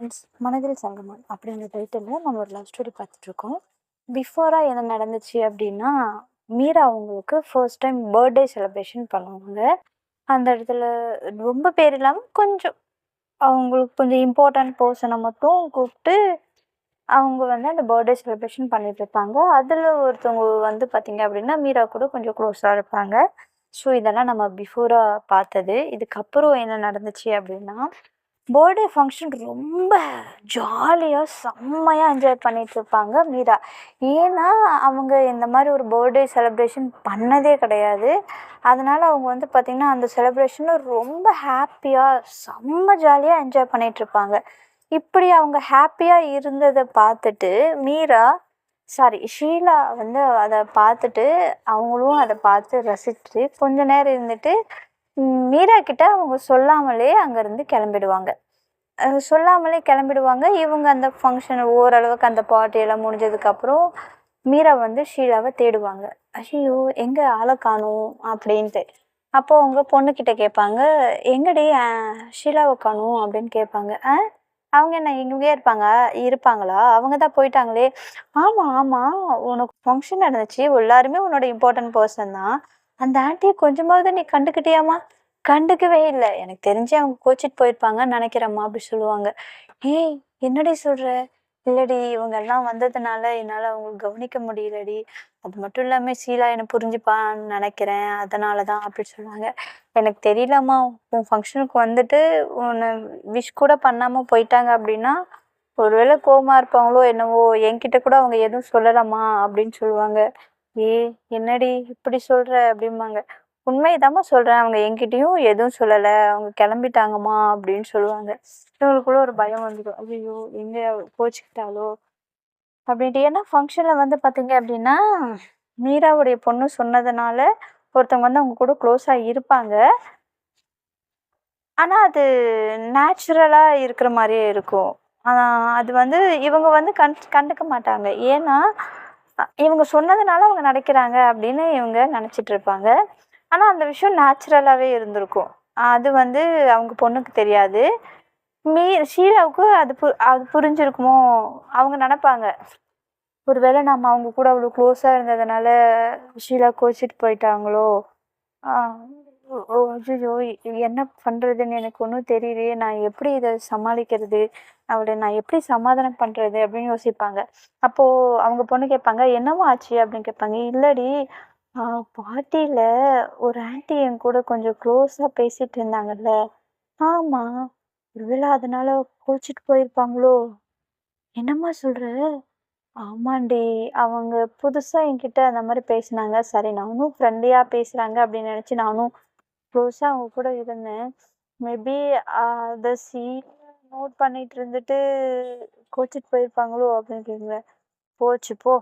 Friends மனதில் சங்கமம் அப்படிங்கிற டைட்டிலில் நம்ம ஒரு லவ் ஸ்டோரி பார்த்துட்ருக்கோம். பிஃபோராக என்ன நடந்துச்சு அப்படின்னா மீரா அவங்களுக்கு ஃபர்ஸ்ட் டைம் பர்த்டே செலிப்ரேஷன் பண்ணுவாங்க. அந்த இடத்துல ரொம்ப பேர் இல்லாமல் கொஞ்சம் அவங்களுக்கு கொஞ்சம் இம்பார்ட்டன்ட் பர்சனை மட்டும் கூப்பிட்டு அவங்க வந்து அந்த பர்த்டே செலிப்ரேஷன் பண்ணிட்டு இருப்பாங்க. அதில் ஒருத்தவங்க வந்து பார்த்தீங்க அப்படின்னா மீரா கூட கொஞ்சம் க்ளோஸாக இருப்பாங்க. ஸோ இதெல்லாம் நம்ம பிஃபோராக பார்த்தது. இதுக்கப்புறம் என்ன நடந்துச்சு அப்படின்னா பர்த்டே ஃபங்க்ஷன் ரொம்ப ஜாலியாக செம்மையாக என்ஜாய் பண்ணிகிட்ருப்பாங்க மீரா. ஏன்னா அவங்க இந்த மாதிரி ஒரு பர்த்டே செலப்ரேஷன் பண்ணதே கிடையாது. அதனால் அவங்க வந்து பார்த்திங்கன்னா அந்த செலப்ரேஷனில் ரொம்ப ஹாப்பியாக செம்ம ஜாலியாக என்ஜாய் பண்ணிகிட்ருப்பாங்க இப்படி அவங்க ஹாப்பியாக இருந்ததை பார்த்துட்டு மீரா சாரி ஷீலா வந்து அதை பார்த்துட்டு அவங்களும் அதை பார்த்து ரசிச்சு கொஞ்ச நேரம் இருந்துட்டு மீரா கிட்ட அவங்க சொல்லாமலே அங்கேருந்து கிளம்பிடுவாங்க. சொல்லாமலே கிளம்பிடுவாங்க. இவங்க அந்த ஃபங்க்ஷன் ஓரளவுக்கு அந்த பார்ட்டியெல்லாம் முடிஞ்சதுக்கப்புறம் மீரா வந்து ஷீலாவை தேடுவாங்க. ஐயோ எங்கே ஆளை காணும் அப்படின்ட்டு. அப்போ அவங்க பொண்ணுக்கிட்ட கேட்பாங்க எங்கடி ஷீலாவை காணும் அப்படின்னு கேட்பாங்க. ஆ அவங்க என்ன இங்கே இருப்பாங்க? இருப்பாங்களா? அவங்க தான் போயிட்டாங்களே? ஆமாம் ஆமாம் உனக்கு ஃபங்க்ஷன் நடந்துச்சு. எல்லாருமே உன்னோட இம்பார்ட்டன்ட் பர்சன் தான். அந்த ஆண்டியை கொஞ்சமாவது நீ கண்டுக்கிட்டியாம்மா? கண்டுக்கவே இல்லை. எனக்கு தெரிஞ்சு அவங்க கோச்சிட்டு போயிருப்பாங்கன்னு நினைக்கிறேம்மா அப்படி சொல்லுவாங்க. ஏய் என்னடி சொல்கிற இல்லடி இவங்க எல்லாம் வந்ததுனால என்னால் அவங்களுக்கு கவனிக்க முடியலடி. அது மட்டும் இல்லாமல் சீலா என்னை புரிஞ்சுப்பான்னு நினைக்கிறேன். அதனால தான் அப்படி சொல்லுவாங்க. எனக்கு தெரியலம்மா. உன் ஃபங்க்ஷனுக்கு வந்துட்டு உன்னை விஷ் கூட பண்ணாமல் போயிட்டாங்க அப்படின்னா ஒருவேளை கோமா இருப்பாங்களோ என்னவோ என்கிட்ட கூட அவங்க எதுவும் சொல்லலாமா அப்படின்னு சொல்லுவாங்க. ஏ என்னடி இப்படி சொல்ற? அப்படிம்பாங்க. உண்மையதாம்மா சொல்கிறேன் அவங்க என்கிட்டயும் எதுவும் சொல்லலை. அவங்க கிளம்பிட்டாங்கம்மா அப்படின்னு சொல்லுவாங்க. இவங்களுக்குள்ள ஒரு பயம் வந்துடும் ஐயோ எங்கே கோச்சிக்கிட்டாலோ அப்படின்ட்டு. ஏன்னா ஃபங்க்ஷனில் வந்து பார்த்தீங்க அப்படின்னா மீராவுடைய பொண்ணு சொன்னதுனால ஒருத்தவங்க வந்து அவங்க கூட க்ளோஸாக இருப்பாங்க. ஆனால் அது நேச்சுரலாக இருக்கிற மாதிரியே இருக்கும். ஆனால் அது வந்து இவங்க வந்து கண் கண்டுக்க மாட்டாங்க. ஏன்னா இவங்க சொன்னதுனால அவங்க நடக்கிறாங்க அப்படின்னு இவங்க நினச்சிட்டு இருப்பாங்க. ஆனால் அந்த விஷயம் நேச்சுரலாகவே இருந்திருக்கும். அது வந்து அவங்க பொண்ணுக்கு தெரியாது. மீ ஷீலாவுக்கு அது பு அது புரிஞ்சிருக்குமோ அவங்க நினப்பாங்க. ஒருவேளை நம்ம அவங்க கூட அவ்வளோ க்ளோஸாக இருந்ததுனால ஷீலா கோச்சிட்டு போயிட்டாங்களோ? ஐயோ என்ன பண்ணுறதுன்னு எனக்கு ஒன்றும் தெரியலையே. நான் எப்படி இதை சமாளிக்கிறது? அவளை நான் எப்படி சமாதானம் பண்ணுறது அப்படின்னு யோசிப்பாங்க. அப்போது அவங்க பொண்ணு கேட்பாங்க என்னம்மா ஆச்சு? அப்படின்னு கேட்பாங்க. இல்லடி பார்ட்டியில் ஒரு ஆன்ட்டி என் கூட கொஞ்சம் க்ளோஸாக பேசிகிட்டு இருந்தாங்கல்ல. ஆமாம் ஒருவேளை அதனால் கோச்சிட்டு போயிருப்பாங்களோ? என்னம்மா சொல்கிற ஆமாண்டி அவங்க புதுசாக என்கிட்ட அந்த மாதிரி பேசினாங்க. சரி நானும் ஃப்ரெண்ட்லியாக பேசுகிறாங்க அப்படின்னு நினச்சி நானும் க்ளோஸாக அவங்க கூட இருந்தேன். மேபி அதை சீ நோட் பண்ணிட்டு இருந்துட்டு கோச்சிட்டு போயிருப்பாங்களோ அப்படின்னு கேங்களேன் போச்சு போ.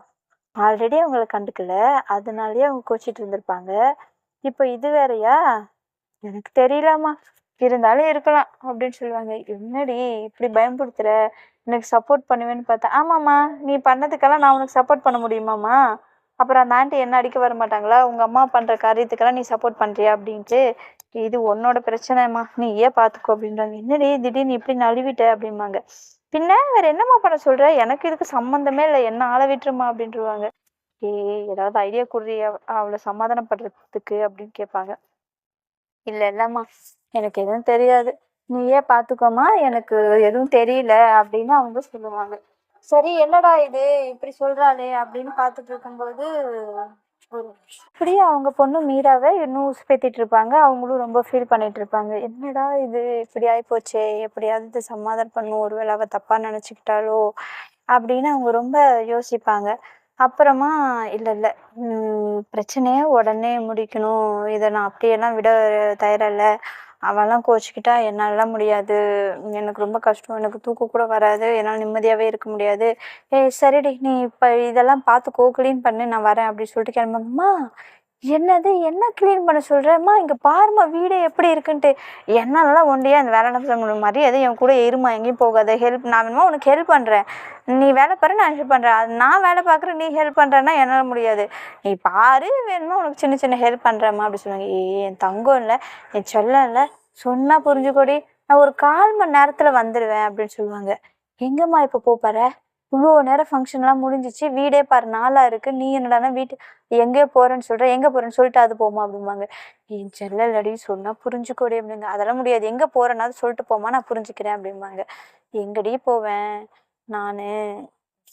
ஆல்ரெடி அவங்கள கண்டுக்கல. அதனாலயே அவங்க கோச்சிட்டு இருந்திருப்பாங்க. இப்போ இது வேறையா? எனக்கு தெரியலம்மா. இருந்தாலும் இருக்கலாம் அப்படின்னு சொல்லுவாங்க. என்னடி இப்படி பயம்படுத்துகிற எனக்கு சப்போர்ட் பண்ணுவேன்னு பார்த்தா ஆமாம்மா நீ பண்ணதுக்கெல்லாம் நான் உனக்கு சப்போர்ட் பண்ண முடியுமாம்மா? அப்புறம் அந்த ஆண்டி என்ன அடிக்க வர மாட்டாங்களா? உங்கள் அம்மா பண்ணுற காரியத்துக்கெல்லாம் நீ சப்போர்ட் பண்ணுறியா அப்படின்ட்டு இது உன்னோட பிரச்சனைம்மா. நீ ஏன் பார்த்துக்கோ அப்படின்றாங்க. என்னடி திடீர்னு இப்படி நழுவிட்ட அப்படிம்பாங்க. பின்ன வேற என்னம்மா பண்ண சொல்ற? எனக்கு இதுக்கு சம்மந்தமே இல்லை. என்ன ஆள விட்டுருமா? அப்படின்ட்டுருவாங்க ஏய் ஏதாவது ஐடியா கொடுறி அவளை சமாதானப்படுறதுக்கு அப்படின்னு கேட்பாங்க. இல்லை இல்லைம்மா. எனக்கு எதுவும் தெரியாது. நீயே பார்த்துக்கோமா எனக்கு எதுவும் தெரியல அப்படின்னு அவங்க சொல்லுவாங்க. சரி என்னடா இது? இப்படி சொல்றாளே அப்படின்னு பார்த்துட்டு இருக்கும்போது இப்படியே அவங்க பொண்ணு மீராவை இன்னும் உசுப்பேத்திட்டு இருப்பாங்க. அவங்களும் ரொம்ப ஃபீல் பண்ணிட்டு இருப்பாங்க. என்னடா இது? இப்படி ஆயிப்போச்சே. எப்படியாவது சமாதானம் பண்ணும். ஒருவேளை அவ தப்பா நினச்சிக்கிட்டாலோ அப்படின்னு அவங்க ரொம்ப யோசிப்பாங்க. அப்புறமா இல்லை இல்லை. பிரச்சனையை உடனே முடிக்கணும். இதை நான் அப்படியெல்லாம் விட தயாரில்லை. அவெல்லாம் கோச்சிக்கிட்டா என்னாலலாம் முடியாது. எனக்கு ரொம்ப கஷ்டம். எனக்கு தூக்கம் கூட வராது. என்னால் நிம்மதியாகவே இருக்க முடியாது. ஏய் சரிடி. நீ இப்போ இதெல்லாம் பார்த்துக்கோ க்ளீன் பண்ணு. நான் வரேன் அப்படின்னு சொல்லிட்டு கிளம்புங்கம்மா. என்னது என்ன க்ளீன் பண்ண சொல்கிறேம்மா இங்கே பாரும்மா வீடு எப்படி இருக்குன்ட்டு. என்னாலலாம் ஒண்டியாக அந்த வேலை நடத்த முடியும் மாதிரி எதுவும் என் கூட இருமா எங்கேயும் போகாத. ஹெல்ப் நான் வேணுமா உனக்கு ஹெல்ப் பண்ணுறேன் நீ வேலை பாரு நான் ஹெல்ப் பண்ணுறேன் அது நான் வேலை பார்க்குறேன் நீ ஹெல்ப் பண்ணுறேன்னா என்னால் முடியாது. நீ பாரு வேணுமா உனக்கு சின்ன சின்ன ஹெல்ப் பண்ணுறேம்மா அப்படி சொல்லுவாங்க. ஏ என் தங்கம் இல்லை என் செல்லம் இல்லை. சொன்னால் புரிஞ்சுக்கோடி. நான் ஒரு கால் மணி நேரத்தில் வந்துடுவேன் அப்படின்னு சொல்லுவாங்க. எங்கேம்மா இப்போ போப்பார இவ்வளோ நேரம் ஃபங்க்ஷன்லாம் முடிஞ்சிச்சு. வீடே பாரு நாளாக இருக்குது நீ என்னடானா வீட்டு எங்கே போகிறேன்னு சொல்கிற எங்கே போகிறேன்னு சொல்லிட்டு அது போமா அப்படிம்பாங்க. என் செல்லடி சொன்னால் புரிஞ்சுக்கோடி அப்படிங்க. அதெல்லாம் முடியாது. எங்கே போகிறேன்னாவது சொல்லிட்டு போமா நான் புரிஞ்சுக்கிறேன் அப்படிம்பாங்க. எங்கடி போவேன்? நான்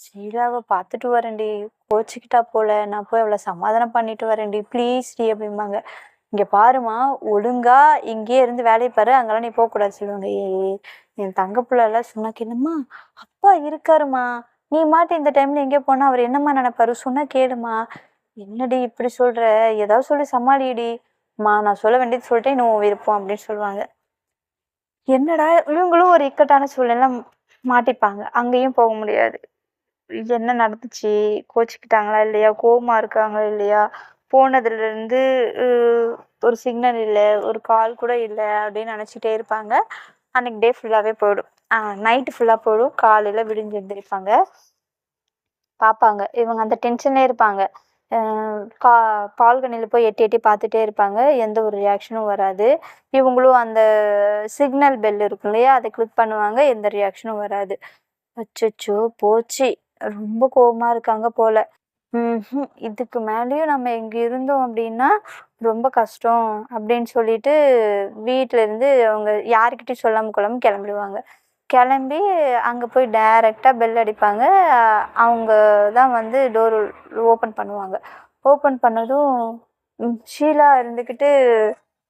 ஷீலாவை பார்த்துட்டு வரேன்டி. கோச்சிக்கிட்டா போல. நான் போய் அவளை சமாதானம் பண்ணிட்டு வரேன்டி. ப்ளீஸ் டி அப்படிம்பாங்க. இங்கே பாருமா ஒழுங்கா இங்கேயே இருந்து வேலையை பாரு. அங்கெல்லாம் நீ போகக்கூடாது சொல்லுவாங்க. ஏ என் தங்க பிள்ளைலாம் சொன்னா கேளுமா அப்பா இருக்காருமா நீ மாட்டு இந்த டைம்ல எங்கே போனா அவர் என்னம்மா நினைப்பாரு? சொன்னால் கேளுமா என்னடி இப்படி சொல்ற? ஏதாவது சொல்லி சமாளிடி மா நான் சொல்ல வேண்டியது சொல்லிட்டேன். இன்னும் விருப்பம் அப்படின்னு சொல்லுவாங்க. என்னடா இவங்களும் ஒரு இக்கட்டான சூழ்நிலை மாட்டிப்பாங்க. அங்கேயும் போக முடியாது. என்ன நடந்துச்சு? கோச்சிக்கிட்டாங்களா இல்லையா? கோவமா இருக்காங்களா இல்லையா? போனதுல இருந்து ஒரு சிக்னல் இல்லை ஒரு கால் கூட இல்லை அப்படின்னு நினச்சிட்டே இருப்பாங்க. அன்னைக்கு டே ஃபுல்லாகவே போயிடும். நைட்டு ஃபுல்லாக போயிடும். காலையில் விடிஞ்சு எழுந்திரிப்பாங்க பார்ப்பாங்க. இவங்க அந்த டென்ஷன்லேயே இருப்பாங்க. கா பால்கனியில் போய் எட்டி எட்டி பார்த்துட்டே இருப்பாங்க. எந்த ஒரு ரியாக்ஷனும் வராது. இவங்களும் அந்த சிக்னல் பெல் இருக்கும் இல்லையா? அதை கிளிக் பண்ணுவாங்க. எந்த ரியாக்ஷனும் வராது. அச்சோ போச்சு. ரொம்ப கோபமாக இருக்காங்க போல். இதுக்கு மேலேயும் நம்ம இங்கே இருந்தோம் அப்படின்னா ரொம்ப கஷ்டம் அப்படின்னு சொல்லிட்டு வீட்டில இருந்து அவங்க யாருக்கிட்டையும் சொல்லாம கொள்ளாம கிளம்பிடுவாங்க. கிளம்பி அங்கே போய் டைரெக்டாக பெல் அடிப்பாங்க. அவங்க தான் வந்து டோர் ஓப்பன் பண்ணுவாங்க. ஓப்பன் பண்ணதும் ஷீலா இருந்துக்கிட்டு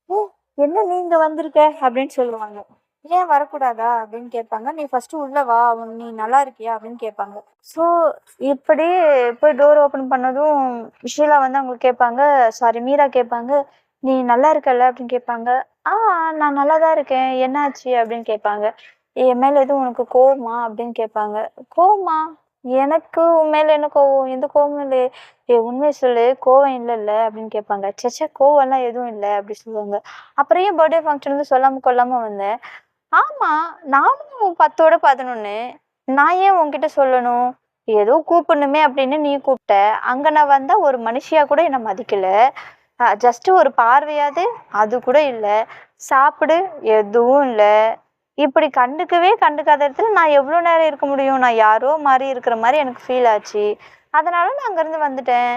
"ஓ என்ன நீங்கள் வந்திருக்க? அப்படின்னு சொல்லுவாங்க. ஏன் வரக்கூடாதா அப்படின்னு கேட்பாங்க. நீ ஃபஸ்ட்டு உள்ளே வா உன் நீ நல்லா இருக்கியா அப்படின்னு கேட்பாங்க. ஸோ இப்படி போய் டோர் ஓப்பன் பண்ணதும் ஷீலா வந்து அவங்களுக்கு கேட்பாங்க. சாரி மீரா கேட்பாங்க. நீ நல்லா இருக்கல அப்படின்னு கேட்பாங்க. ஆ நான் நல்லா தான் இருக்கேன். என்னாச்சு அப்படின்னு கேட்பாங்க. என் மேலே எதுவும் உனக்கு கோவமா அப்படின்னு கேட்பாங்க. கோவமா? எனக்கு உன் மேலே என்ன கோவம்? எந்த கோவமும் இல்லை ஏ உண்மையை சொல்லு. கோவம் இல்லைல்ல அப்படின்னு கேட்பாங்க. சச்சா கோவம்லாம் எதுவும் இல்லை அப்படி சொல்லுவாங்க. அப்புறம் ஏன் பர்த்டே ஃபங்க்ஷன் வந்து சொல்லாமல் கொல்லாமல் வந்தேன்? ஆமா நானும் பத்தோட பதினொன்னு. நான் ஏன் உன்கிட்ட சொல்லணும்? ஏதோ கூப்பிடணுமே அப்படின்னு நீ கூப்பிட்ட. அங்க நான் வந்தா ஒரு மனுஷியா கூட என்னை மதிக்கல. ஜஸ்ட் ஒரு பார்வையாது அது கூட இல்லை. சாப்பிடு எதுவும் இல்லை. இப்படி கண்டுக்கவே கண்டுக்காத இடத்துல நான் எவ்வளோ நேரம் இருக்க முடியும்? நான் யாரோ மாதிரி இருக்கிற மாதிரி எனக்கு ஃபீல் ஆச்சு. அதனால நான் அங்கேருந்து வந்துட்டேன்.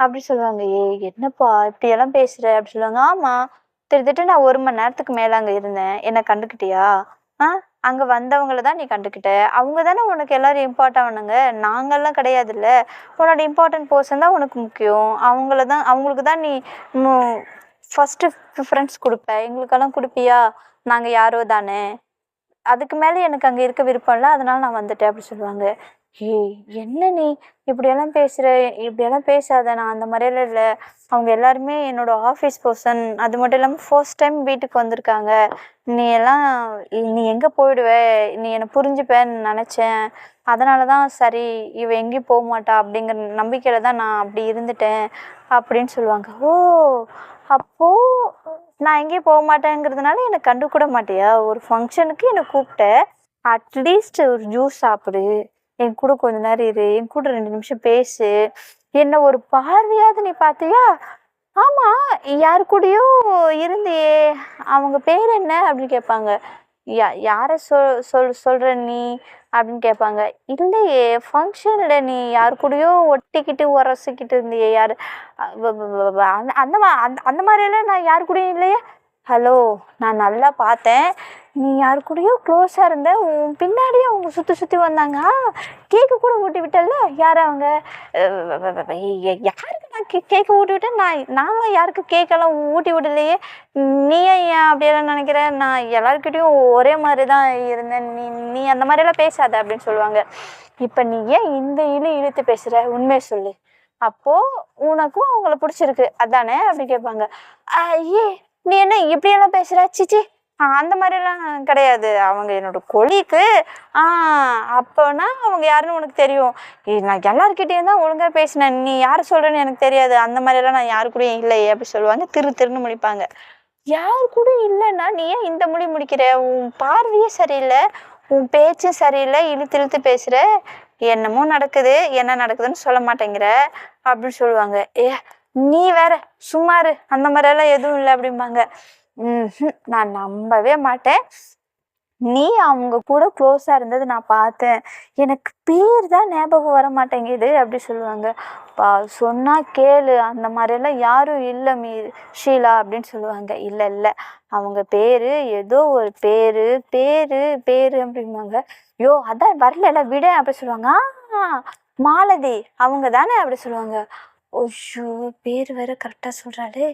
அப்படி சொல்லுவாங்க ஏய் என்னப்பா இப்படியெல்லாம் பேசுகிற அப்படி சொல்லுவாங்க ஆமாம் திட்டு நான் ஒரு மணி நேரத்துக்கு மேலே அங்கே இருந்தேன். என்னை கண்டுக்கிட்டியா? ஆ? அங்கே வந்தவங்கள தான் நீ கண்டுக்கிட்ட. அவங்க தானே உனக்கு எல்லோரும் இம்பார்ட்டன்னுங்க நாங்கள்லாம் கிடையாதுல்ல. உன்னோட இம்பார்ட்டன்ட் பர்சன் தான் உனக்கு முக்கியம். அவங்கள தான் அவங்களுக்கு தான் நீ ஃபஸ்ட்டு ப்ரிஃபரன்ஸ் கொடுப்ப. எங்களுக்கெல்லாம் கொடுப்பியா? நாங்கள் யாரோ தானே. அதுக்கு மேலே எனக்கு அங்கே இருக்க விருப்பம் இல்லை. அதனால நான் வந்துட்டேன் அப்படி சொல்லுவாங்க. ஏய் என்ன நீ இப்படியெல்லாம் பேசுகிற இப்படியெல்லாம் பேசாத. நான் அந்த மாதிரியெல்லாம் இல்லை. அவங்க எல்லாருமே என்னோட ஆஃபீஸ் பர்சன் அது மட்டும் இல்லாமல் ஃபர்ஸ்ட் டைம் வீட்டுக்கு வந்திருக்காங்க. நீ எல்லாம் நீ எங்கே போயிடுவ? நீ என்னை புரிஞ்சுப்பேன்னு நினச்சேன். அதனால தான் சரி இவ எங்கேயும் போக மாட்டா அப்படிங்கிற நம்பிக்கையில் தான் நான் அப்படி இருந்துட்டேன் அப்படின்னு சொல்லுவாங்க. ஓ அப்போது நான் எங்கேயும் போக மாட்டேங்கிறதுனால என்னை கண்டுக்கூட மாட்டியா? ஒரு ஃபங்க்ஷனுக்கு என்னை கூப்பிட்ட. அட்லீஸ்ட் ஒரு ஜூஸ் சாப்பிடு. என் கூட கொஞ்ச நேரம் இரு என் கூட ரெண்டு நிமிஷம் பேசு. என்ன ஒரு பார்வையாவது நீ பார்த்தியா? ஆமா யார் கூடயோ இருந்தியே. அவங்க பேர் என்ன அப்படின்னு கேட்பாங்க. யா யாரை சொல் சொல் சொல்கிற நீ? அப்படின்னு கேட்பாங்க. இல்லையே ஃபங்க்ஷனில் நீ யார் கூடயோ ஒட்டிக்கிட்டு உரசிக்கிட்டு இருந்தியே யார்? அந்த அந்த மா- அந்த அந்த மாதிரியெல்லாம் நான் யார் கூடயும் இல்லையே. ஹலோ நான் நல்லா பார்த்தேன். நீ யார் கூடயோ க்ளோஸாக இருந்த உன் பின்னாடியே அவங்க சுற்றி சுற்றி வந்தாங்க. கேக்கு கூட ஊட்டி விட்டல யார் அவங்க? யாருக்கு நான் கே கேக்கு ஊட்டி விட்டேன்? நான் நானும் யாருக்கு கேக்கெல்லாம் ஊட்டி விடலையே? நீ ஏன் ஏன் அப்படியெல்லாம் நினைக்கிற? நான் எல்லாருக்கிட்டையும் ஒரே மாதிரி தான் இருந்தேன். நீ நீ அந்த மாதிரியெல்லாம் பேசாத அப்படின்னு சொல்லுவாங்க. இப்போ நீ ஏன் இந்த இழு இழுத்து பேசுகிற உண்மையை சொல்லு. அப்போது உனக்கும் அவங்கள பிடிச்சிருக்கு. அதானே அப்படி கேட்பாங்க. ஐயே நீ என்ன இப்படியெல்லாம் பேசுகிற சிச்சி அந்த மாதிரிலாம் கிடையாது. அவங்க என்னோட கொலிக்கு ஆ அப்போனா அவங்க யாருன்னு உனக்கு தெரியும். நான் எல்லாருக்கிட்டேயும் தான் ஒழுங்காக பேசினேன். நீ யார் சொல்கிறேன்னு எனக்கு தெரியாது. அந்த மாதிரிலாம் நான் யாரு கூடயும் இல்லை. அப்படி சொல்லுவாங்க. திரு திருன்னு முடிப்பாங்க யார் கூட இல்லைன்னா நீ ஏன் இந்த மொழி முடிக்கிற? உன் பார்வையே சரியில்லை. உன் பேச்சும் சரியில்லை. இழுத்து இழுத்து பேசுகிற என்னமோ நடக்குது. என்ன நடக்குதுன்னு சொல்ல மாட்டேங்கிற. அப்படின்னு சொல்லுவாங்க. ஏ நீ வேற சுமாரு அந்த மாதிரியெல்லாம் எதுவும் இல்லை அப்படிம்பாங்க. நான் நம்பவே மாட்டேன். நீ அவங்க கூட க்ளோஸாக இருந்தது நான் பார்த்தேன். எனக்கு பேர் தான் ஞாபகம் வர மாட்டேங்குது அப்படி சொல்லுவாங்க. பா சொன்னால் கேளு. அந்த மாதிரியெல்லாம் யாரும் இல்லை மீ ஷீலா அப்படின்னு சொல்லுவாங்க. இல்லை இல்லை. அவங்க பேர் ஏதோ ஒரு பேர் பேர் பேர் அப்படிம்பாங்க. யோ அதான் வரல விட அப்படி சொல்லுவாங்க. ஆ மாலதி. அவங்க தானே அப்படி சொல்லுவாங்க. ஐயோ பேர் வேற கரெக்டாக சொல்கிறாளே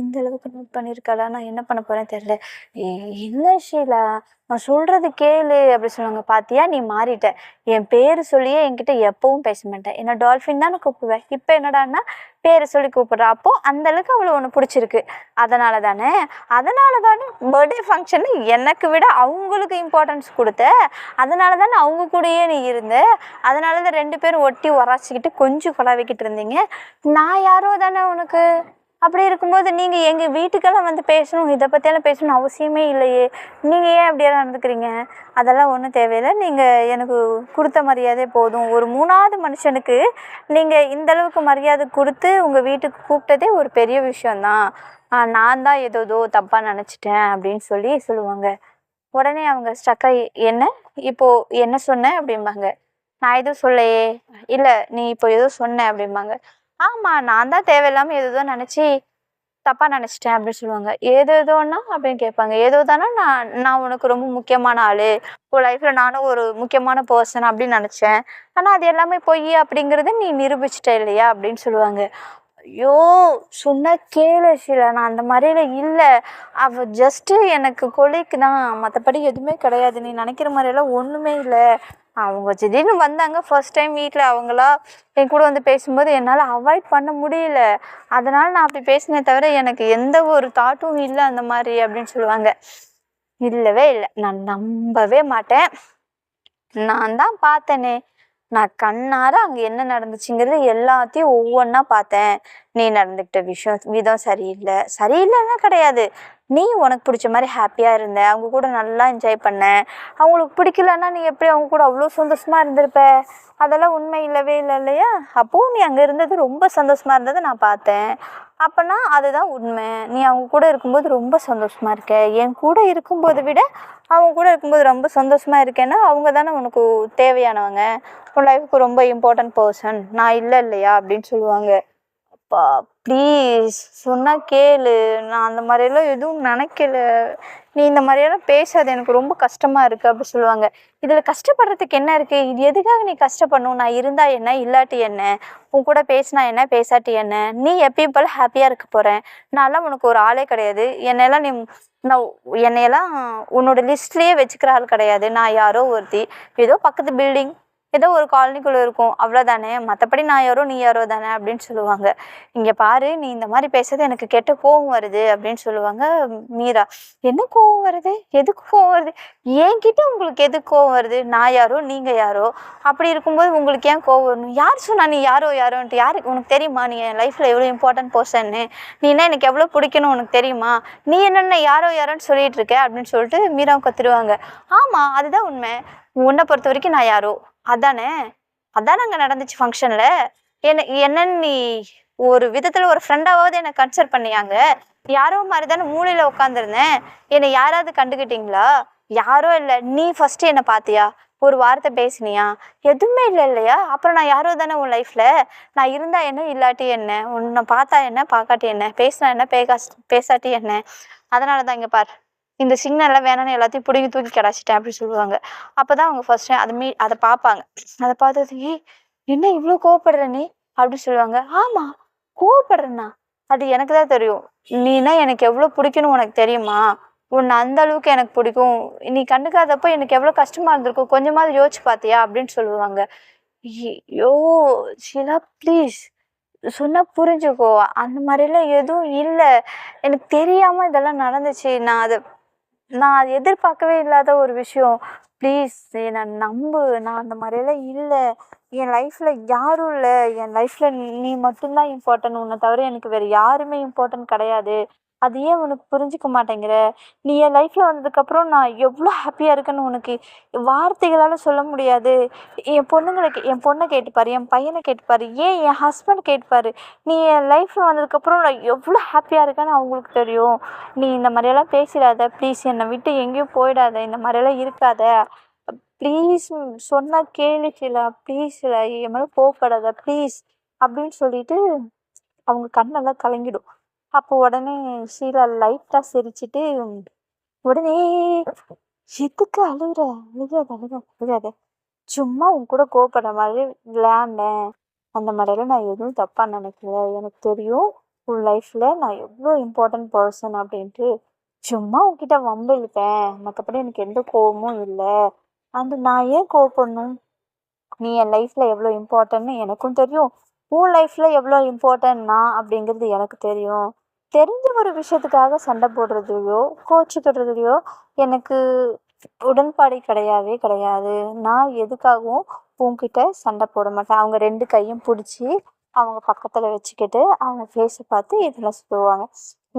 இந்த அளவுக்கு நோட் பண்ணியிருக்காளா நான் என்ன பண்ண போறேன்னு தெரியல. "ஏய், இல்லை ஷீலா? நான் சொல்றது கேளு அப்படி சொல்லுவாங்க. பாத்தியா? நீ மாறிட்ட. என் பேர் சொல்லியே என்கிட்ட எப்பவும் பேச மாட்டேன் என்ன டால்ஃபின் தானே கூப்பிடுவேன் இப்போ என்னடான்னா பேரை சொல்லி கூப்பிடுற. அப்போ அந்த அளவுக்கு அவளை ஒன்று பிடிச்சிருக்கு. அதனால தானே அதனால தானே பர்த்டே ஃபங்க்ஷனில் எனக்கு விட அவங்களுக்கு இம்பார்ட்டன்ஸ் கொடுத்த. அதனால தானே அவங்க கூடயே நீ இருந்த. அதனால தான் ரெண்டு பேரும் ஒட்டி உராச்சிக்கிட்டு கொஞ்சம் குழாவிக்கிட்டு இருந்தீங்க. நான் யாரோ தானே உனக்கு? அப்படி இருக்கும்போது நீங்கள் எங்கள் வீட்டுக்கெல்லாம் வந்து பேசணும் இதை பற்றியெல்லாம் பேசணும் அவசியமே இல்லையே. நீங்கள் ஏன் அப்படியெல்லாம் நடந்துக்கிறீங்க? அதெல்லாம் ஒன்றும் தேவையில்லை. நீங்கள் எனக்கு கொடுத்த மரியாதை போதும். ஒரு மூணாவது மனுஷனுக்கு நீங்கள் இந்தளவுக்கு மரியாதை கொடுத்து உங்கள் வீட்டுக்கு கூப்பிட்டதே ஒரு பெரிய விஷயந்தான் நான் தான் ஏதோ ஏதோ தப்பாக நினச்சிட்டேன் அப்படின்னு சொல்லி சொல்லுவாங்க. உடனே அவங்க ஸ்டக்காக என்ன? இப்போது என்ன சொன்னேன் அப்படிம்பாங்க. நான் எதுவும் சொல்லையே இல்லை நீ இப்போ ஏதோ சொன்ன அப்படிம்பாங்க. ஆமாம் நான் தான் தேவையில்லாமல் ஏதோ நினச்சி தப்பாக நினச்சிட்டேன் அப்படின்னு சொல்லுவாங்க. ஏது எதோன்னா அப்படின்னு கேட்பாங்க. ஏதோ தானே நான் நான் உனக்கு ரொம்ப முக்கியமான ஆள். உன் லைஃப்பில் நானும் ஒரு முக்கியமான பர்சன் அப்படின்னு நினச்சேன். ஆனால் அது எல்லாமே பொய் அப்படிங்கிறத நீ நிரூபிச்சிட்ட இல்லையா அப்படின்னு சொல்லுவாங்க. ஐயோ சொன்ன கேளு சில நான் அந்த மாதிரிலாம் இல்லை. அவ ஜஸ்ட்டு எனக்கு கொலைக்கு தான். மற்றபடி எதுவுமே கிடையாது. நீ நினைக்கிற மாதிரியெல்லாம் ஒன்றுமே இல்லை. அவங்க திடீர்னு வந்தாங்க. ஃபர்ஸ்ட் டைம் வீட்டில் அவங்களா என் கூட வந்து பேசும்போது என்னால் அவாய்ட் பண்ண முடியல. அதனால் நான் அப்படி பேசினே தவிர எனக்கு எந்த ஒரு தாட்டும் இல்லை அந்த மாதிரி அப்படின்னு சொல்லுவாங்க. இல்லவே இல்லை. நான் நம்பவே மாட்டேன். நான் தான் பார்த்தேனே. நான் கண்ணார அங்கே என்ன நடந்துச்சுங்கிறது எல்லாத்தையும் ஒவ்வொன்றா பார்த்தேன். நீ நடந்துக்கிட்ட விஷயம் விதம் சரியில்லை. சரியில்லைன்னா கிடையாது. நீ உனக்கு பிடிச்ச மாதிரி ஹாப்பியாக இருந்த அவங்க கூட நல்லா என்ஜாய் பண்ண அவங்களுக்கு பிடிக்கலன்னா நீ எப்படி அவங்க கூட அவ்வளோ சந்தோஷமாக இருந்திருப்ப? அதெல்லாம் உண்மை இல்லவே இல்லை இல்லையா? அப்போது நீ அங்கே இருந்தது ரொம்ப சந்தோஷமாக இருந்ததை நான் பார்த்தேன். அப்போனா அதுதான் உண்மை. நீ அவங்க கூட இருக்கும்போது ரொம்ப சந்தோஷமாக இருக்க. என் கூட இருக்கும்போதை விட அவங்க கூட இருக்கும்போது ரொம்ப சந்தோஷமாக இருக்கேன்னா அவங்க தானே உனக்கு தேவையானவங்க. உன் லைஃப்க்கு ரொம்ப இம்பார்ட்டன்ட் பர்சன் நான் இல்லை இல்லையா? அப்படின்னு சொல்லுவாங்க. அப்பா ப்ளீஸ் சொன்னால் கேளு. நான் அந்த மாதிரியெல்லாம் எதுவும் நினைக்கல. நீ இந்த மாதிரியெல்லாம் பேசாது. எனக்கு ரொம்ப கஷ்டமாக இருக்குது அப்படி சொல்லுவாங்க. இதில் கஷ்டப்படுறதுக்கு என்ன இருக்குது இது எதுக்காக நீ கஷ்டப்படணும்? நான் இருந்தால் என்ன? இல்லாட்டி என்ன? உன் கூட பேசினா என்ன? பேசாட்டி என்ன? நீ எப்பயும் போல் ஹாப்பியாக இருக்க போகிறேன் நான்லாம் உனக்கு ஒரு ஆளே கிடையாது. என்னையெல்லாம் நீ நான் என்னையெல்லாம் உன்னோட லிஸ்ட்லேயே வச்சுக்கிற ஆள் கிடையாது. நான் யாரோ ஒருத்தி. ஏதோ பக்கத்து பில்டிங் ஏதோ ஒரு காலனிக்குள்ளே இருக்கும். அவ்வளோதானே மற்றபடி நான் யாரோ நீ யாரோ தானே? அப்படின்னு சொல்லுவாங்க. இங்கே பாரு நீ இந்த மாதிரி பேசுறது எனக்கு கெட்ட கோவம் வருது அப்படின்னு சொல்லுவாங்க மீரா. என்ன கோவம் வருது? எதுக்கு கோவம் வருது? என்கிட்ட உங்களுக்கு எது கோவம் வருது? நான் யாரோ நீங்கள் யாரோ? அப்படி இருக்கும்போது உங்களுக்கு ஏன் கோவம் வரணும்? யார் சொன்னா நீ யாரோ யாரோன்ட்டு? யாருக்கு உனக்கு தெரியுமா? நீ என் லைஃப்பில் எவ்வளோ இம்பார்ட்டன்ட் பர்சன்னு நீ என்ன எனக்கு எவ்வளோ பிடிக்கணும் உனக்கு தெரியுமா? நீ என்னென்ன யாரோ யாரோன்னு சொல்லிட்டு இருக்க அப்படின்னு சொல்லிட்டு மீராவும் கத்துருவாங்க. ஆமாம் அதுதான் உண்மை. உன்னை பொறுத்த வரைக்கும் நான் யாரோ? அதானே? அதானே அங்கே நடந்துச்சு ஃபங்க்ஷனில் என்ன என்னன்னு நீ ஒரு விதத்தில் ஒரு ஃப்ரெண்டாவது என்னை கன்சிடர் பண்ணியாங்க. யாரோ மாதிரி தானே மூலையில் உட்காந்துருந்தேன் என்னை யாராவது கண்டுக்கிட்டீங்களா யாரோ இல்லை. நீ ஃபஸ்ட்டு என்னை பார்த்தியா? ஒரு வார்த்தை பேசினியா? எதுவுமே இல்லை இல்லையா? அப்புறம் நான் யாரோ தானே உன் லைஃப்பில் நான் இருந்தால் என்ன இல்லாட்டி என்ன? உன்னை பார்த்தா என்ன பார்க்காட்டி என்ன? பேசினா என்ன? பேகாஸ் பேசாட்டி என்ன? அதனால தான் இங்கே பார். இந்த சிக்னல்லாம் வேணாம்னு எல்லாத்தையும் பிடிங்கி தூக்கி கிடச்சிட்டேன் அப்படி சொல்லுவாங்க. அப்போ தான் அவங்க ஃபர்ஸ்ட் டைம் அதை மீ அதை பார்ப்பாங்க அதை பார்த்தது ஏய் என்ன இவ்வளோ கோவப்படுற நீ? அப்படின்னு சொல்லுவாங்க. ஆமாம் கோவப்படுறேன்னா. அது எனக்கு தான் தெரியும். நீனா எனக்கு எவ்வளோ பிடிக்கும்னு உனக்கு தெரியுமா? உன்னை அந்த அளவுக்கு எனக்கு பிடிக்கும். நீ கண்டுக்காதப்போ எனக்கு எவ்வளோ கஷ்டமாக இருந்திருக்கும். கொஞ்சமாவது யோசிச்சு பார்த்தியா அப்படின்னு சொல்லுவாங்க. ஐயோ ஷீலா ப்ளீஸ் சொன்னால் புரிஞ்சுக்கோ. அந்த மாதிரிலாம் எதுவும் இல்லை. எனக்கு தெரியாமல் இதெல்லாம் நடந்துச்சு. நான் அதை நான் எதிர்பார்க்கவே இல்லாத ஒரு விஷயம். ப்ளீஸ் என்னை நம்பு. நான் அந்த மாதிரியெல்லாம் இல்லை. என் லைஃப்பில் யாரும் இல்லை. என் லைஃப்பில் நீ மட்டும்தான் இம்பார்ட்டன்ட் உன்னை தவிர எனக்கு வேறு யாருமே இம்பார்ட்டன்ட் கிடையாது. அது ஏன் உனக்கு புரிஞ்சுக்க மாட்டேங்கிற? நீ என் லைஃப்பில் வந்ததுக்கப்புறம் நான் எவ்வளோ ஹாப்பியாக இருக்கேன்னு உனக்கு வார்த்தைகளால் சொல்ல முடியாது. என் பொண்ணுங்களுக்கு என் பொண்ணை கேட்டுப்பார் என் பையனை கேட்டுப்பார் ஏன் என் ஹஸ்பண்ட் கேட்டுப்பார்? நீ என் லைஃப்பில் வந்ததுக்கப்புறம் நான் எவ்வளோ ஹாப்பியாக இருக்கேன்னு அவங்களுக்கு தெரியும். நீ இந்த மாதிரியெல்லாம் பேசிடாத ப்ளீஸ் என்னை விட்டு எங்கேயும் போயிடாத இந்த மாதிரியெல்லாம் இருக்காத. ப்ளீஸ் சொன்னால் கேளு ப்ளீஸ் இல்லை என் மேலே கோவப்படாத ப்ளீஸ் அப்படின்னு சொல்லிட்டு அவங்க கண்ணெல்லாம் கலங்கிடும். அப்போ உடனே ஷீலா லைட்டாக சிரிச்சிட்டு உடனே எதுக்கு அழுகுற அழுகாத அழுகாத அழுகாத. சும்மா உன் கூட கோபப்படுற மாதிரி விளையாண்டேன் அந்த மாதிரியெல்லாம் நான் எதுவும் தப்பாக நினைக்கல. எனக்கு தெரியும் உன் லைஃப்பில் நான் எவ்வளோ இம்பார்ட்டன்ட் பர்சன் அப்படின்ட்டு. சும்மா உன்கிட்ட வம்பு இழுப்பேன். மற்றபடி எனக்கு எந்த கோபமும் இல்லை. அந்த நான் ஏன் கோவப்படணும்? நீ என் லைஃப்பில் எவ்வளோ இம்பார்ட்டன்ட்னு எனக்கும் தெரியும். உன் லைஃப்பில் எவ்வளோ இம்பார்ட்டன்ட்னா அப்படிங்கிறது எனக்கு தெரியும். தெரிஞ்ச ஒரு விஷயத்துக்காக சண்டை போடுறதுலையோ கோச்சிக்கிறதுலையோ எனக்கு உடன்பாடு கிடையவே கிடையாது. நான் எதுக்காகவும் உங்ககிட்ட சண்டை போட மாட்டேன். அவங்க ரெண்டு கையும் பிடிச்சி அவங்க பக்கத்தில் வச்சுக்கிட்டு அவங்க ஃபேஸை பார்த்து இதெல்லாம் சொல்லுவாங்க.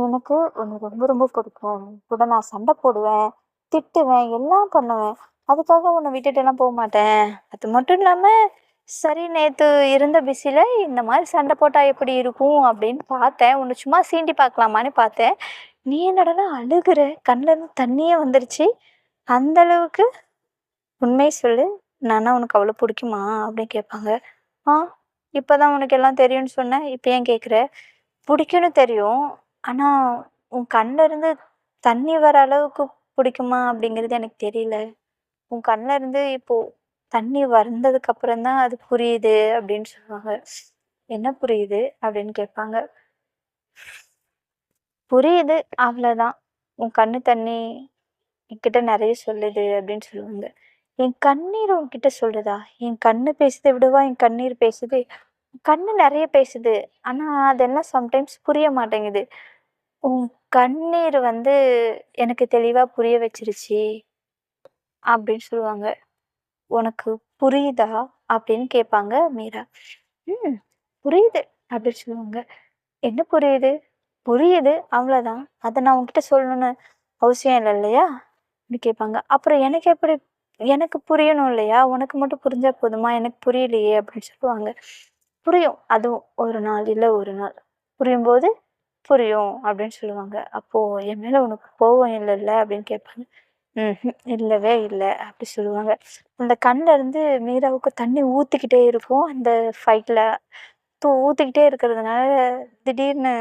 எனக்கு உனக்கு ரொம்ப ரொம்ப பிடிக்கும். கூட நான் சண்டை போடுவேன் திட்டுவேன் எல்லாம் பண்ணுவேன். அதுக்காக உன்னை விட்டுட்டுலாம் போக மாட்டேன். அது மட்டும் இல்லாமல் சரி நேற்று இருந்த பிஸியில் இந்த மாதிரி சண்டை போட்டால் எப்படி இருக்கும் அப்படின்னு பார்த்தேன். உன்னை சும்மா சீண்டி பார்க்கலாமான்னு பார்த்தேன். நீ என்னடனா அழுகிற? கண்ணிலேருந்து தண்ணியே வந்துருச்சு. அந்தளவுக்கு உண்மை உண்மையை சொல்லு. நானா உனக்கு அவ்வளோ பிடிக்குமா? அப்படின்னு கேட்பாங்க. ஆ இப்போ தான் உனக்கு எல்லாம் தெரியும்னு சொன்னேன். இப்போ ஏன் கேட்குற பிடிக்கும்னு தெரியும். ஆனால் உன் கண்ணிலேருந்து தண்ணி வர அளவுக்கு பிடிக்குமா அப்படிங்கிறது எனக்கு தெரியல. உன் கண்ணிலேருந்து இப்போது தண்ணி வறந்ததுக்கு அப்புறம் தான் அது புரியுது அப்படின்னு சொல்லுவாங்க. என்ன புரியுது அப்படின்னு கேட்பாங்க. புரியுது அவ்வளோதான் உன் கண்ணு தண்ணி என்கிட்ட நிறைய சொல்லுது அப்படின்னு சொல்லுவாங்க. என் கண்ணீர் உன்கிட்ட சொல்லுதா? என் கண்ணு பேசுதை விடவா என் கண்ணீர் பேசுது. கண்ணு நிறைய பேசுது. ஆனால் அதெல்லாம் சம்டைம்ஸ் புரிய மாட்டேங்குது. உன் கண்ணீர் வந்து எனக்கு தெளிவாக புரிய வச்சிருச்சு அப்படின்னு சொல்லுவாங்க. உனக்கு புரியுதா அப்படின்னு கேட்பாங்க மீரா. ம் புரியுது அப்படின்னு சொல்லுவாங்க. என்ன புரியுது? புரியுது அவ்வளோதான் அதை நான் உன்கிட்ட சொல்லணும்னு அவசியம் இல்லை இல்லையா? அப்படின்னு கேட்பாங்க. அப்புறம் எனக்கு எப்படி எனக்கு புரியணும் இல்லையா? உனக்கு மட்டும் புரிஞ்சா போதுமா? எனக்கு புரியலையே அப்படின்னு சொல்லுவாங்க. புரியும். அதுவும் ஒரு நாள் இல்லை ஒரு நாள். புரியும் போது புரியும் அப்படின்னு சொல்லுவாங்க. அப்போது என் மேலே உனக்கு கோவம் இல்லைல்ல அப்படின்னு கேட்பாங்க. ம் இல்லவே இல்லை. அப்படி சொல்லுவாங்க. அந்த கண்ணில் மீராவுக்கு தண்ணி ஊற்றிக்கிட்டே இருக்கும். அந்த ஃபைட்டில் தூ ஊற்றிக்கிட்டே இருக்கிறதுனால திடீர்னு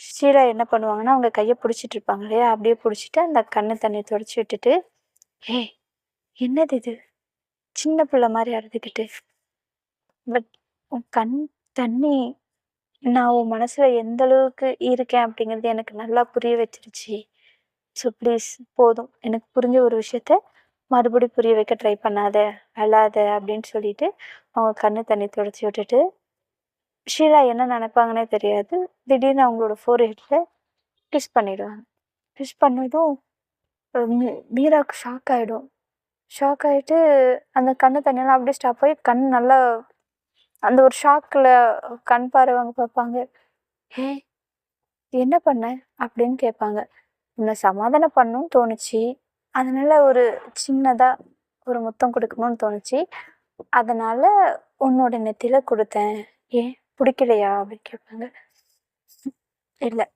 ஷீலா என்ன பண்ணுவாங்கன்னா அவங்க கையை பிடிச்சிட்டு இருப்பாங்க இல்லையா? அப்படியே பிடிச்சிட்டு அந்த கண்ணு தண்ணியை தொடச்சி விட்டுட்டு ஏ என்னது இது? சின்ன பிள்ளை மாதிரி அறுத்துக்கிட்டு பட் உன் கண் தண்ணி நான் உன் மனசில் எந்த அளவுக்கு இருக்கேன் அப்படிங்கிறது எனக்கு நல்லா புரிய வச்சிருச்சு. ஸோ ப்ளீஸ் போதும். எனக்கு புரிஞ்ச ஒரு விஷயத்த மறுபடியும் புரிய வைக்க ட்ரை பண்ணாத அழாத அப்படின்னு சொல்லிட்டு அவங்க கண்ணு தண்ணி துடைச்சி விட்டுட்டு ஷீலா என்ன நினைப்பாங்கன்னே தெரியாது. திடீர்னு அவங்களோட ஃபோர் ஹெட்டில் கிஸ் பண்ணிவிடுவாங்க கிஸ் பண்ணதும் மீ- மீராவுக்கு ஷாக் ஆகிடும் ஷாக் ஆகிட்டு அந்த கண்ணு தண்ணியெல்லாம் அப்படியே ஸ்டாப் ஆகி கண் நல்லா அந்த ஒரு ஷாக்கில் கண் பார்வைங்க பார்ப்பாங்க. ஏ என்ன பண்ண? அப்படின்னு கேட்பாங்க. உன்னை சமாதானம் பண்ணணும்னு தோணுச்சு. அதனால் ஒரு சின்னதாக ஒரு முத்தம் கொடுக்கணும்னு தோணுச்சு. அதனால் உன்னோட நெத்தியில கொடுத்தேன். ஏன்? பிடிக்கலையா? அப்படின்னு கேட்பாங்க. இல்லை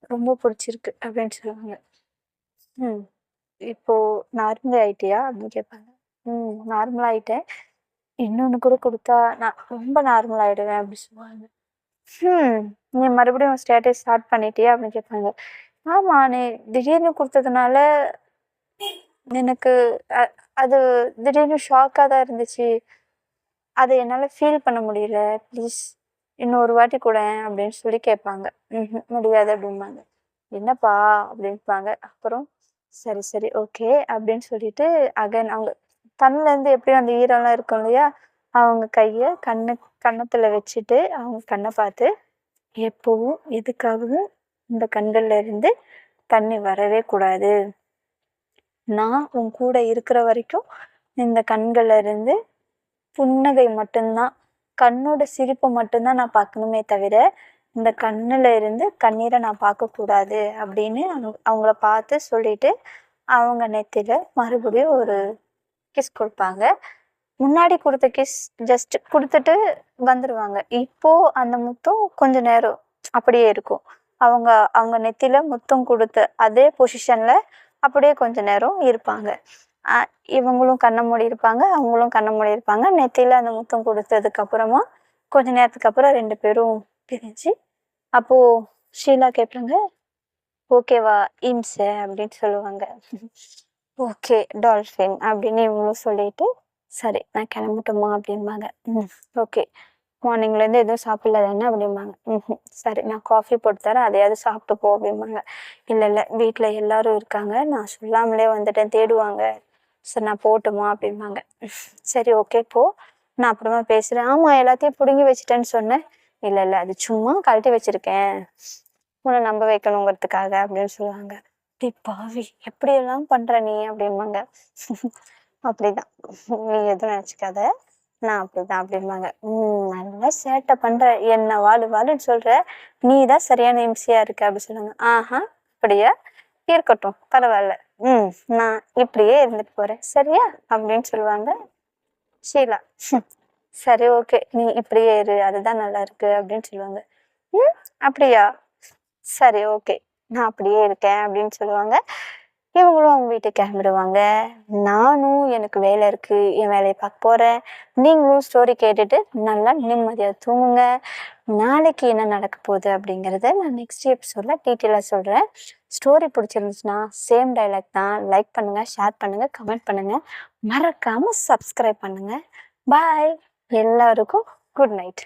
ரொம்ப பிடிச்சிருக்கு அப்படின்னு சொல்லுவாங்க. ம் இப்போது நார்மல் ஆயிட்டியா? அப்படின்னு கேட்பாங்க. ம் நார்மல் ஆயிட்டேன். இன்னொன்று கூட கொடுத்தா நான் ரொம்ப நார்மல் ஆகிடுவேன் அப்படின்னு சொல்லுவாங்க. ம் நீ மறுபடியும் ஸ்டேட்டஸ் ஸ்டார்ட் பண்ணிட்டியா? அப்படின்னு கேட்பாங்க. ஆமாம் நீ திடீர்னு கொடுத்ததுனால எனக்கு அது திடீர்னு ஷாக்காக தான் இருந்துச்சு. அதை என்னால் ஃபீல் பண்ண முடியல. ப்ளீஸ் இன்னொரு வாட்டி கூட அப்படின்னு சொல்லி கேட்பாங்க. ம் முடியாது அப்படிம்பாங்க. என்னப்பா அப்படின்பாங்க அப்புறம் சரி சரி ஓகே அப்படின்னு சொல்லிட்டு அகைன் அவங்க கண்ணுலேருந்து எப்படியும் அந்த ஈரம்லாம் இருக்கும் இல்லையா? அவங்க கையை கண்ணு கன்னத்தில் வச்சுட்டு அவங்க கண்ணை பார்த்து எப்போவும் எதுக்காகவும் இந்த கண்கள்ல இருந்து தண்ணி வரவே கூடாது. நான் உன் கூட இருக்கிற வரைக்கும் இந்த கண்கள்ல இருந்து புன்னகை மட்டும்தான் கண்ணோட சிரிப்பை மட்டும்தான் நான் பார்க்கணுமே தவிர இந்த கண்ணில் இருந்து கண்ணீரை நான் பார்க்கக்கூடாது அப்படின்னு அவங்க அவங்கள பார்த்து சொல்லிட்டு அவங்க நெத்தியில் மறுபடியும் ஒரு கிஸ் கொடுப்பாங்க. முன்னாடி கொடுத்த கிஸ் ஜஸ்ட் கொடுத்துட்டு வந்துடுவாங்க இப்போ அந்த முத்தம் கொஞ்ச நேரம் அப்படியே இருக்கும். அவங்க அவங்க நெத்தியில் முத்தம் கொடுத்து அதே பொசிஷனில் அப்படியே கொஞ்ச நேரம் இருப்பாங்க. இவங்களும் கண்ணை மூடி இருப்பாங்க அவங்களும் கண்ணை மூடி இருப்பாங்க. நெத்தியில் அந்த முத்தம் கொடுத்ததுக்கப்புறமா கொஞ்ச நேரத்துக்கு அப்புறம் ரெண்டு பேரும் பிரிஞ்சு அப்போது ஷீலா கேட்பாங்க ஓகேவா இம்சை அப்படின்னு சொல்லுவாங்க. ஓகே டால்ஃபின் அப்படின்னு இவங்களும் சொல்லிட்டு சரி நான் கிளம்பட்டுமா அப்படிம்பாங்க. ம் ஓகே. மார்னிங்லேருந்து எதுவும் சாப்பிடல தானே அப்படிம்பாங்க. ம் சரி நான் காஃபி போட்டு தரேன் அதையாவது சாப்பிட்டு போ அப்படிம்பாங்க. இல்லை இல்லை வீட்டில் எல்லாரும் இருக்காங்க. நான் சொல்லாமலே வந்துட்டேன் தேடுவாங்க. சரி நான் போட்டுமா அப்படிம்பாங்க. சரி ஓகே போ. நான் அப்புறமா பேசுகிறேன் ஆமாம் எல்லாத்தையும் பிடுங்கி வச்சிட்டேன்னு சொன்னேன். இல்லை இல்லை அது சும்மா கழட்டி வச்சுருக்கேன். உன்னை நம்ப வைக்கணுங்கிறதுக்காக அப்படின்னு சொல்லுவாங்க. "டே பாவி எப்படியெல்லாம் பண்ணுற நீ அப்படிம்பாங்க. அப்படிதான். நீ எதுவும் நினச்சிக்காத. நான் அப்படிதான் அப்படிம்பாங்க. உம் நல்லா சேட்டை பண்ற என்ன வாடு வாடுன்னு சொல்ற நீ தான் சரியான எம்சியா இருக்க அப்படின்னு சொல்லுவாங்க. ஆஹா அப்படியா? இருக்கட்டும் பரவாயில்ல. உம் நான் இப்படியே இருந்துட்டு போறேன். சரியா? அப்படின்னு சொல்லுவாங்க ஷீலா. "ஹம், சரி ஓகே. நீ இப்படியே இரு. அதுதான் நல்லா இருக்கு அப்படின்னு சொல்லுவாங்க. ம் அப்படியா? சரி ஓகே. நான் அப்படியே இருக்கேன் அப்படின்னு சொல்லுவாங்க. இவங்களும் அவங்க வீட்டுக்கு கிளம்பிடுவாங்க. நானும் எனக்கு வேலை இருக்குது என் வேலையை பார்க்க போகிறேன் நீங்களும் ஸ்டோரி கேட்டுட்டு நல்லா நிம்மதியாக தூங்குங்க. நாளைக்கு என்ன நடக்க போகுது அப்படிங்கிறத நான் நெக்ஸ்ட் எபிசோடில் டீட்டெயிலாக சொல்கிறேன் ஸ்டோரி பிடிச்சிருந்துச்சுன்னா சேம் டைலாக் தான். லைக் பண்ணுங்கள் ஷேர் பண்ணுங்கள் கமெண்ட் பண்ணுங்கள் மறக்காமல் சப்ஸ்கிரைப் பண்ணுங்கள் பாய் எல்லாருக்கும் குட் நைட்